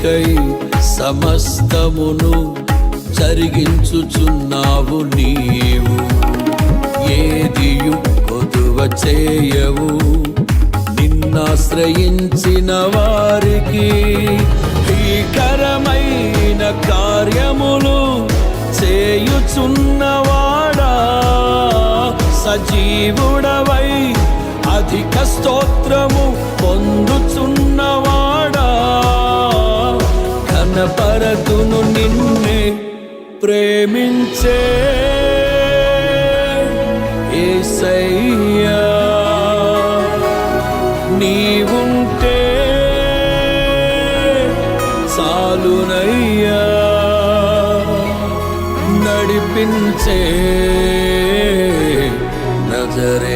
నీకై సమస్తమును జరిగించుచున్నావు నీవు. ఏదియు కొదువ చేయవు. నిన్నాశ్రయించిన వారికి భీకరమైన కార్యములు చేయుచున్నవాడా? సజీవుడవై అధిక స్తోత్రము పొందుచున్న ఘనపరతును నిన్నే ప్రేమించే ఏసయ్యా. నీవుంటే చాలునయ్యా. నడిపించే నజరే